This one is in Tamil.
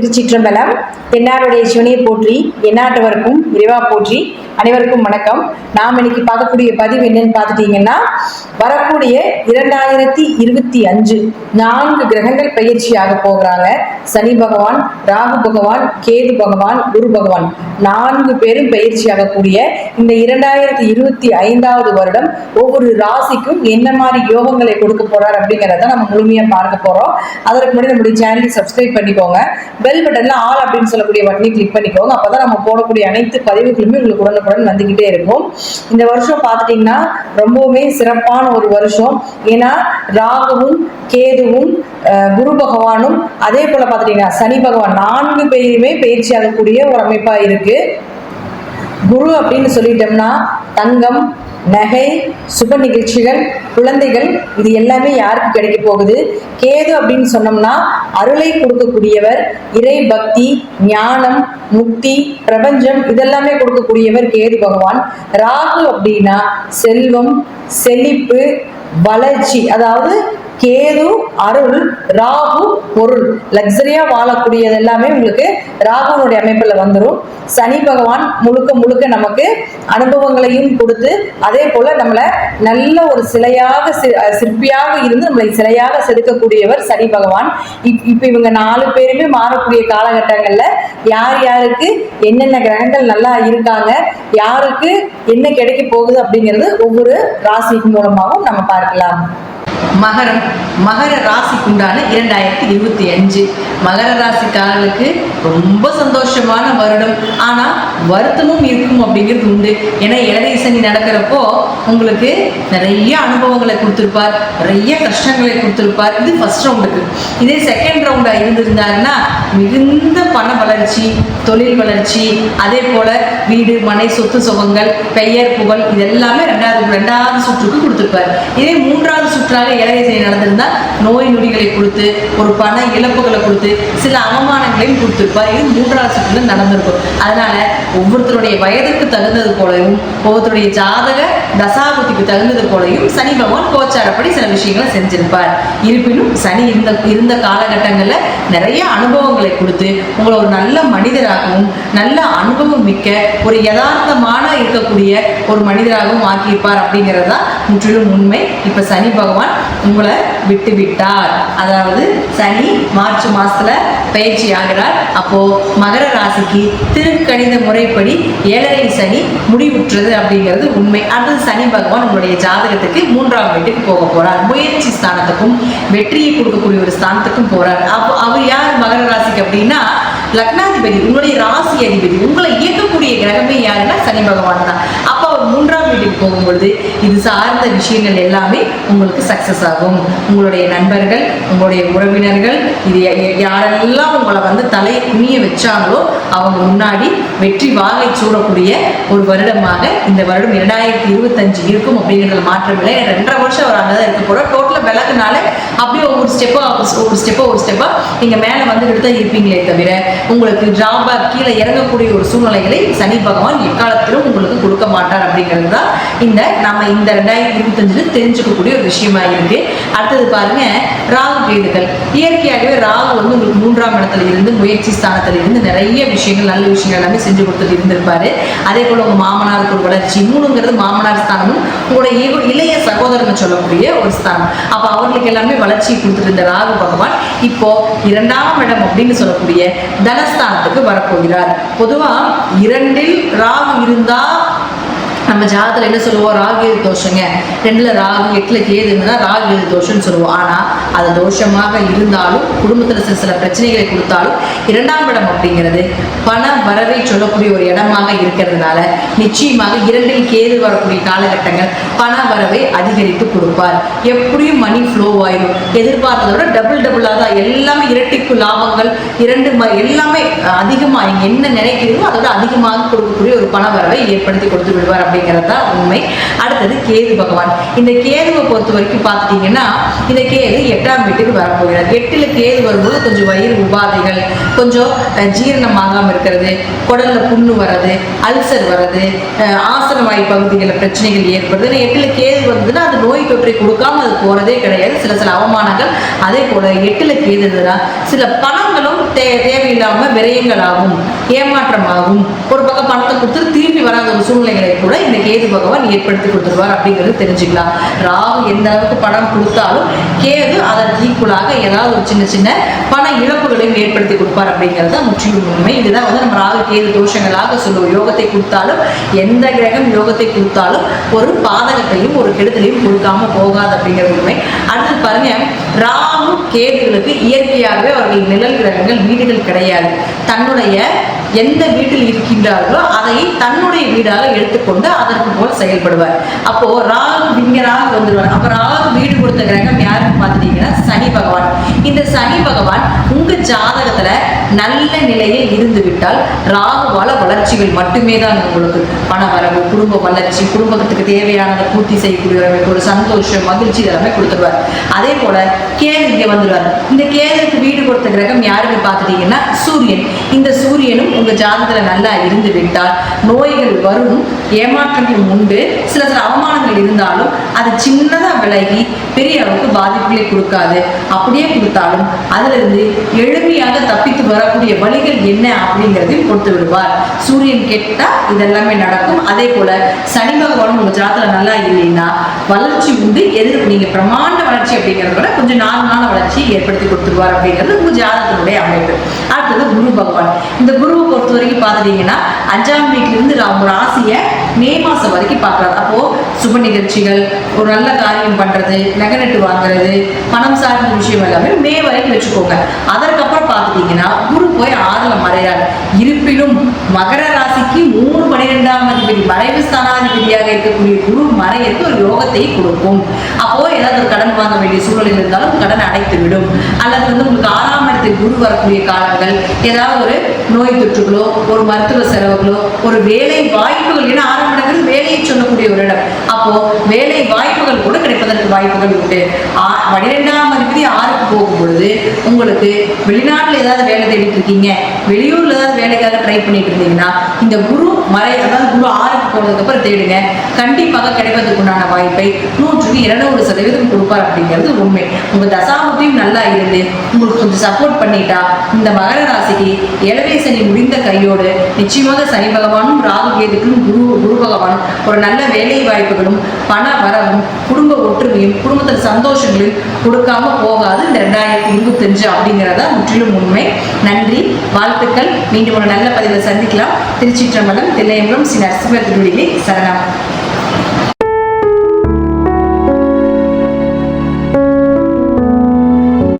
திருச்சிற்றம்பலம் தென்னாருடைய சிவனை போற்றி எந்நாட்டவருக்கும் இறைவா போற்றி அனைவருக்கும் வணக்கம். நாம் இன்னைக்கு பார்க்கக்கூடிய பதிவு என்னன்னு பார்த்துட்டீங்கன்னா வரக்கூடிய இரண்டாயிரத்தி இருபத்தி அஞ்சு நான்கு கிரகங்கள் பயிற்சியாக போகிறாங்க. சனி பகவான் ராகு பகவான் கேது பகவான் குரு பகவான். நான்கு பேரும் பயிற்சியாகக்கூடிய இந்த இரண்டாயிரத்தி இருபத்தி ஐந்தாவது வருடம் ஒவ்வொரு ராசிக்கும் என்ன மாதிரி யோகங்களை கொடுக்க போறார் அப்படிங்கிறத நம்ம முழுமையா பார்க்க போறோம். அதற்கு முன்னாடி நம்முடைய சேனலை சப்ஸ்கிரைப் பண்ணிக்கோங்க. பெல் பட்டன்ல ஆல் அப்படின்னு சொல்லக்கூடிய பட்டனை கிளிக் பண்ணிக்கோங்க. அப்பதான் நம்ம போடக்கூடிய அனைத்து பதிவுகளுமே உங்களுக்கு உடனுக்குடன் வந்துகிட்டே இருக்கும். இந்த வருஷம் பார்த்துட்டீங்கன்னா ரொம்பவுமே சிறப்பான ஒரு வருஷம். ஏன்னா ராகுவும் கேதுவும் அஹ், குரு பகவானும் அதே போல பார்த்துட்டீங்கன்னா சனி பகவான் நான்கு பேருமே பயிற்சி ஆகக்கூடிய ஒரு அமைப்பா இருக்கு. குரு அப்படின்னு சொல்லிட்டோம்னா தங்கம் நகை சுப நிகழ்ச்சிகள் குழந்தைகள் இது எல்லாமே யாருக்கு கிடைக்க போகுது? கேது அப்படின்னு சொன்னோம்னா அருளை கொடுக்கக்கூடியவர் இறை பக்தி ஞானம் முக்தி பிரபஞ்சம் இதெல்லாமே கொடுக்கக்கூடியவர் கேது பகவான். ராகு அப்படின்னா செல்வம் செழிப்பு வளர்ச்சி. அதாவது கேது அருள் ராகு பொருள். லக்ஸரியா வாழக்கூடியது எல்லாமே உங்களுக்கு ராகுனுடைய அமைப்புல வந்துடும் சனி பகவான் முழுக்க முழுக்க நமக்கு அனுபவங்களையும் கொடுத்து அதே போல நம்மளை நல்ல ஒரு சிலையாக சிற்பியாக இருந்து நம்மளை சிலையாக செதுக்கக்கூடியவர் சனி பகவான். இப்- இப்ப இவங்க நாலு பேருமே மாறக்கூடிய காலகட்டங்கள்ல யார் யாருக்கு என்னென்ன கிரகங்கள் நல்லா இருக்காங்க யாருக்கு என்ன கிடைக்க போகுது அப்படிங்கிறது ஒவ்வொரு ராசி மூலமாகவும் நம்ம பார்க்கலாம். மகரம் மகர ராசிக்குண்டான இரண்டாயிரத்தி இருபத்தி அஞ்சு. மகர ராசிக்காரர்களுக்கு ரொம்ப சந்தோஷமான வருடம். ஆனால் வருத்தமும் இருக்கும் அப்படிங்கிறது உண்டு. ஏன்னா இளதை சனி நடக்கிறப்போ உங்களுக்கு நிறைய அனுபவங்களை கொடுத்துருப்பார். நிறைய கஷ்டங்களை கொடுத்துருப்பார். இது ஃபர்ஸ்ட் ரவுண்டுக்கு இதே செகண்ட் ரவுண்டாக இருந்திருந்தாருன்னா மிகுந்த பண வளர்ச்சி தொழில் வளர்ச்சி அதே போல வீடு மனை சொத்து சுகங்கள் பெயர் புகழ் இது எல்லாமே ரெண்டாவது ரெண்டாவது சுற்றுக்கு கொடுத்துருப்பார். இதே மூன்றாவது சுற்றாக இலங்கை செய்ய நோய் நொடிகளை கொடுத்து ஒரு பண இழப்புகளை கொடுத்து சில அவமானங்களையும் கொடுத்துருப்பார். இது மூன்றாவது சுற்றுல நடந்திருக்கும். அதனால ஒவ்வொருத்தருடைய வயதுக்கு தகுந்தது போலவும் ஒவ்வொருத்தருடைய ஜாதக தசாபுத்திக்கு தகுந்தது போலவும் சனி பகவான் கோச்சாரப்படி விஷயங்களை செஞ்சிருப்பார். இருப்பினும் சனி இருந்த இருந்த காலகட்டங்களில் நிறைய அனுபவங்களை கொடுத்து உங்களை ஒரு நல்ல மனிதராகவும் நல்ல அனுபவம் மிக்க ஒரு யதார்த்தமான இருக்கக்கூடிய ஒரு மனிதராகவும் ஆக்கியிருப்பார் அப்படிங்கிறது தான் முற்றிலும் உண்மை. இப்போ சனி பகவான் உங்களை விட்டு விட்டார் அதாவது சனி மார்ச் மாசத்துல பயிற்சி ஆகிறார். அப்போ மகர ராசிக்கு திருக்கணித முறைப்படி ஏழரை சனி முடிவுற்றது அப்படிங்கிறது உண்மை. அடுத்தது சனி பகவான் உங்களுடைய ஜாதகத்துக்கு மூன்றாம் வீட்டுக்கு போக போறார். முயற்சி ஸ்தானத்துக்கும் வெற்றியை கொடுக்கக்கூடிய ஒரு ஸ்தானத்துக்கும் போறார். அப்போ அவர் யார் மகர ராசிக்கு அப்படின்னா லக்னாதிபதி உங்களுடைய ராசி அதிபதி உங்களை இயக்கக்கூடிய கிரகமே யாருன்னா சனி பகவான் தான். அப்போ அவர் மூன்றாம் வீட்டுக்கு போகும்பொழுது இது சார்ந்த விஷயங்கள் எல்லாமே உங்களுக்கு சக்சஸ் ஆகும். உங்களுடைய நண்பர்கள் உங்களுடைய உறவினர்கள் இது யாரெல்லாம் உங்களை வந்து தலையை குனிய வச்சாங்களோ அவங்க முன்னாடி வெற்றி வாகை சூடக்கூடிய ஒரு வருடமாக இந்த வருடம் இரண்டாயிரத்தி இருபத்தஞ்சு இருக்கும் அப்படிங்கிறதுல மாற்றமில்லை ரெண்டரை வருஷம் அவர் அங்கே தான் இருக்க போகிறோம் டோட்டலாக விளக்குனால அப்படியே ஒவ்வொரு ஸ்டெப்பாக ஒரு ஸ்டெப்பாக ஒரு ஸ்டெப்பாக நீங்கள் மேலே வந்துக்கிட்டு தான் இருப்பீங்களே தவிர உங்களுக்கு டிராபேக் கீழே இறங்கக்கூடிய ஒரு சூழ்நிலைகளை சனி பகவான் எக்காலத்திலும் உங்களுக்கு கொடுக்க மாட்டார் அப்படிங்கிறது தான் இந்த நம்ம இந்த ரெண்டாயிரத்தி இருபத்தஞ்சில் தெரிஞ்சுக்கக்கூடிய ஒரு விஷயமா இருக்கு. அடுத்தது பாருங்க ராகு கேதுகள் இயற்கையாகவே ராகு வந்து உங்களுக்கு மூன்றாம் இடத்துல இருந்து முயற்சி ஸ்தானத்துல இருந்து நிறைய விஷயங்கள் நல்ல விஷயங்கள் எல்லாமே செஞ்சு கொடுத்துட்டு இருந்திருப்பாரு. அதே போல உங்க மாமனாருக்கு ஒரு வளர்ச்சி. மூணுங்கிறது மாமனார் ஸ்தானமும் உங்களோட இய- இளைய சகோதரன் சொல்லக்கூடிய ஒரு ஸ்தானம். அப்ப அவர்களுக்கு எல்லாமே வளர்ச்சி கொடுத்துட்டு இருந்த ராகு பகவான் இப்போ இரண்டாம் இடம் அப்படின்னு சொல்லக்கூடிய தனஸ்தானத்துக்கு வரப்போகிறார். பொதுவா இரண்டில் ராகு இருந்தா நம்ம ஜாதத்துல என்ன சொல்லுவோம்? ராகு எது தோஷங்க? ரெண்டுல ராகு எட்டுல கேது இருந்தால் ராகு எது தோஷம்னு சொல்லுவோம். ஆனா அது தோஷமாக இருந்தாலும் குடும்பத்துல சில சில பிரச்சனைகளை கொடுத்தாலும் இரண்டாம் இடம் அப்படிங்கிறது பண வரவை சொல்லக்கூடிய ஒரு இடமாக இருக்கிறதுனால நிச்சயமாக இரண்டில் கேது வரக்கூடிய காலகட்டங்கள் பண வரவை அதிகரித்து கொடுப்பார். எப்படியும் மணி ஃப்ளோ ஆயிடும் எதிர்பார்த்ததை விட டபுள் டபுளாக தான் எல்லாமே இரட்டிப்பு லாபங்கள் இரண்டு எல்லாமே அதிகமாக நீங்க என்ன நினைக்கிறீங்களோ அதோட அதிகமாக கொடுக்கக்கூடிய ஒரு பண வரவை ஏற்படுத்தி கொடுத்து விடுவார் அப்படிங்கிறது தான் உண்மை. அடுத்தது கேது பகவான். இந்த கேதுவை பொறுத்த வரைக்கும் பார்த்துட்டீங்கன்னா இந்த கேது எட்டாம் வீட்டுக்கு வரப்போகிறார். எட்டில் கேது வரும்போது கொஞ்சம் வயிறு உபாதைகள் கொஞ்சம் ஜீரணம் ஜீரணமாகாம இருக்கிறது குடல்ல புண்ணு வர்றது அல்சர் வர்றது அஹ், ஆசன வாய் பகுதிகளில் பிரச்சனைகள் ஏற்படுது. எட்டில் எட்டுல கேது வந்ததுன்னா அது நோய் தொற்றை கொடுக்காம அது போறதே கிடையாது. சில சில அவமானங்கள் அதே போல எட்டுல கேது சில பணம் தே தேவையில்லாமல் விரயங்களாகும் ஏமாற்றமாகும். ஒரு பக்கம் பணத்தை கொடுத்து திரும்பி வராத ஒரு சூழ்நிலைகளை கூட இந்த கேது பகவான் ஏற்படுத்தி கொடுத்துருவார் அப்படிங்கிறது தெரிஞ்சுக்கலாம். ராகு எந்த அளவுக்கு பணம் கொடுத்தாலும் கேது அதற்கு ஈக்குவலாக ஏதாவது ஒரு சின்ன சின்ன பண இழப்புகளையும் ஏற்படுத்தி கொடுப்பார் அப்படிங்கிறது தான் முற்றிலும் உண்மை. இதுதான் வந்து நம்ம ராகு கேது தோஷங்களாக சொல்லுவோம். யோகத்தை கொடுத்தாலும் எந்த கிரகம் யோகத்தை கொடுத்தாலும் ஒரு பாதகத்தையும் ஒரு கெடுதலையும் கொடுக்காம போகாது அப்படிங்கிறது உண்மை. அடுத்து பாருங்க ராகு கேதுகளுக்கு இயற்கையாகவே அவர்கள் நிழல் கிரகங்கள் வீடுகள் கிடையாது. தன்னுடைய எந்த வீட்டில் இருக்கின்றார்களோ அதை தன்னுடைய வீடாக எடுத்துக்கொண்டு அதற்கு போல் செயல்படுவார். அப்போ ராகு இங்க வந்துடுவார் அப்ப ராகு வீடு கொடுத்த கிரகம் யாருன்னு பார்த்துட்டீங்கன்னா சனி பகவான். இந்த சனி பகவான் உங்க ஜாதகத்துல நல்ல நிலையில் இருந்து விட்டால் ராகுவால வளர்ச்சிகள் மட்டுமே தான் உங்களுக்கு பண வரவு குடும்ப வளர்ச்சி குடும்பத்துக்கு தேவையானதை பூர்த்தி செய்யக்கூடிய ஒரு சந்தோஷம் மகிழ்ச்சி எல்லாமே கொடுத்துருவார். அதே போல கேது இங்கே வந்துடுவார் இந்த கேதுக்கு வீடு கொடுத்த கிரகம் யாருன்னு பார்த்துட்டீங்கன்னா சூரியன். இந்த சூரியனும் உங்க ஜாதகத்துல நல்லா இருந்து விட்டால் நோய்கள் வரும் ஏமாற்றங்கள் உண்டு. சில சில அவமானங்கள் இருந்தாலும் அது சின்னதா விலகி பெரிய அளவுக்கு பாதிப்புகளை கொடுக்காது. அப்படியே கொடுத்தாலும் அதுல இருந்து எளிமையாக தப்பித்து வரக்கூடிய வழிகள் என்ன அப்படிங்கிறதையும் கொடுத்து விடுவார். சூரியன் கெட்டா இதெல்லாமே நடக்கும். அதே போல சனி பகவானும் உங்க ஜாதகத்துல நல்லா இல்லைன்னா வளர்ச்சி உண்டு. எதிர்ப்பு நீங்க பிரமாண்ட வளர்ச்சி அப்படிங்கிறத விட கொஞ்சம் நார்மலான வளர்ச்சியை ஏற்படுத்தி கொடுத்துருவார் அப்படிங்கிறது உங்க ஜாதகத்தினுடைய அமைப்பு. அடுத்தது குரு பகவான். இந்த குருவை பொறுத்த வரைக்கும் பார்த்துட்டீங்கன்னா அஞ்சாம் வீட்டிலிருந்து ஒரு ராசியை மே மாதம் வரைக்கும் பார்க்குறாரு. அப்போ சுப நிகழ்ச்சிகள் ஒரு நல்ல காரியம் பண்ணுறது நகை நட்டு வாங்குறது பணம் சார்ந்த விஷயம் எல்லாமே மே வரைக்கும் வச்சுக்கோங்க. அதற்கப்புறம் பார்த்துட்டீங்கன்னா குரு போய் ஆறுல மறைறார். இருப்பினும் மகர ராசி ராசிக்கு மூணு பனிரெண்டாம் அதிபதி மறைவு ஸ்தானாதிபதியாக இருக்கக்கூடிய குரு மறையற்கு ஒரு யோகத்தை கொடுக்கும். அப்போ ஏதாவது ஒரு கடன் வாங்க வேண்டிய சூழல் இருந்தாலும் கடன் அடைத்து விடும் அல்லது வந்து உங்களுக்கு ஆறாம் இடத்துக்கு குரு வரக்கூடிய காலங்கள் ஏதாவது ஒரு நோய் தொற்றுகளோ ஒரு மருத்துவ செலவுகளோ ஒரு வேலை வாய்ப்புகள் ஏன்னா வேலையை சொல்லக்கூடிய ஒரு இடம். அப்போ வேலை வாய்ப்புகள் கூட கிடைப்பதற்கு வாய்ப்புகள் உண்டு. பனிரெண்டாம் பன்னிரெண்டாம் அதிபதி ஆறுக்கு போகும் பொழுது உங்களுக்கு வெளிநாட்டுல ஏதாவது வேலை தேடிட்டு இருக்கீங்க வெளியூர்ல ஏதாவது வேலைக்காக ட்ரை பண்ணிட்டு இருந்தீங்கன்னா இந்த குரு மறை அதாவது குரு ஆறுக்கு போனதுக்கு அப்புறம் தேடுங்க. கண்டிப்பாக கிடைப்பதற்கு உண்டான வாய்ப்பை நூற்றுக்கு இருநூறு சதவீதம் கொடுப்பார் அப்படிங்கிறது உண்மை. உங்க தசாபத்தையும் நல்லா இருந்து உங்களுக்கு கொஞ்சம் சப்போர்ட் பண்ணிட்டா இந்த மகர ராசிக்கு இளவே சனி முடிந்த கையோடு நிச்சயமாக சனி பகவானும் ராகு கேதுக்கும் குரு குரு பகவானும் ஒரு நல்ல வேலை வாய்ப்புகளும் பண வரவும் குடும்ப ஒற்றுமையும் குடும்பத்தில் சந்தோஷங்களையும் கொடுக்காம போகாது இந்த ரெண்டாயிரத்தி இருபத்தஞ்சு அப்படிங்கிறதா முற்றிலும் உண்மை. நன்றி வாழ்த்துக்கள். மீண்டும் ஒரு நல்ல பதிவில் சந்திக்கலாம். திருச்சிற்றம்பலம் தில்லையம்பலம் ஸ்ரீ நரசிம்ம சரணம்